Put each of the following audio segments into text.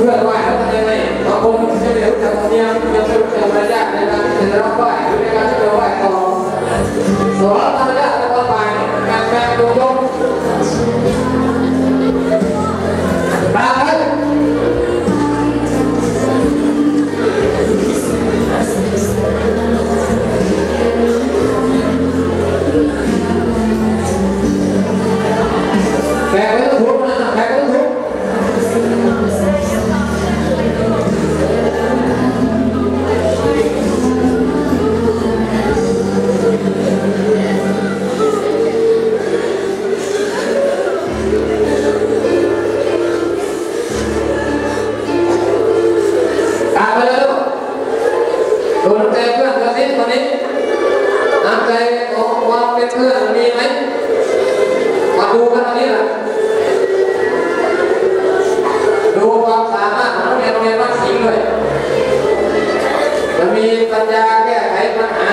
Red Light ไปเลยลูกดูนเพื่อนกระซิบตอนนี้น้ำใจของความเป็นเพื่อนมีไหมมาดูกันตอนนี้นะดูความสามารถของโเรียนโรงเรียนบ้านสิงห์ด้ยจะมีปัญญาแก้ไขปัญหา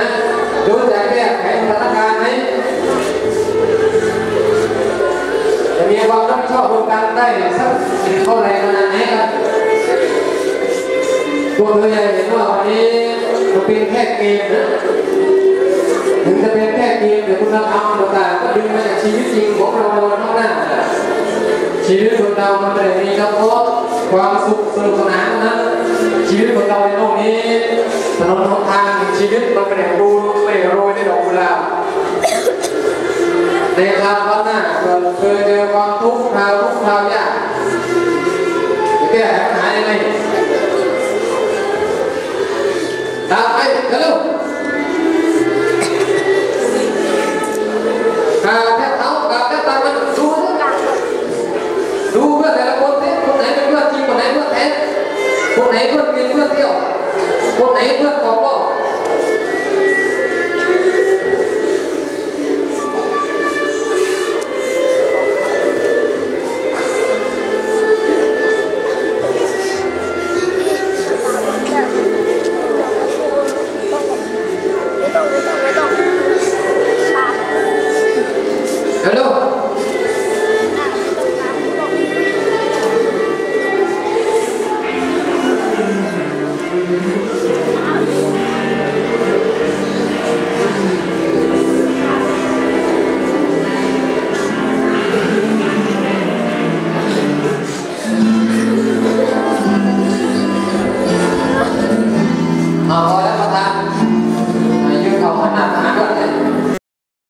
ดูใจแก้ไขสถานการณ์ไหมจะมีความรับผิดชอบของการได้สักเท่าไร่ขนาดไหนครับ ตัวเธอใหญ่เห็นว่าวันนี้มันเป็นแค่เกมนะถึงจะเป็นแค่เกมแต่คุณธรรมต่างๆก็ดึงมาจากชีวิตจริงของเรานอกหน้าชีวิตคนเรามันไม่ได้มีเฉพาะความสุขสนุกสนานนะชีวิตคนเราในโลกนี้ถนนหนทางชีวิตมันไม่ได้รูไม่โรยด้ดอกกุหลาบในคราวหน้าเราเคยเจอความทุกข์คราวทุกข์คราวยากจะแก้ปัญหายังไงตามไปเร็วกาแทบเท้ากาแทบตามันดู déjalo.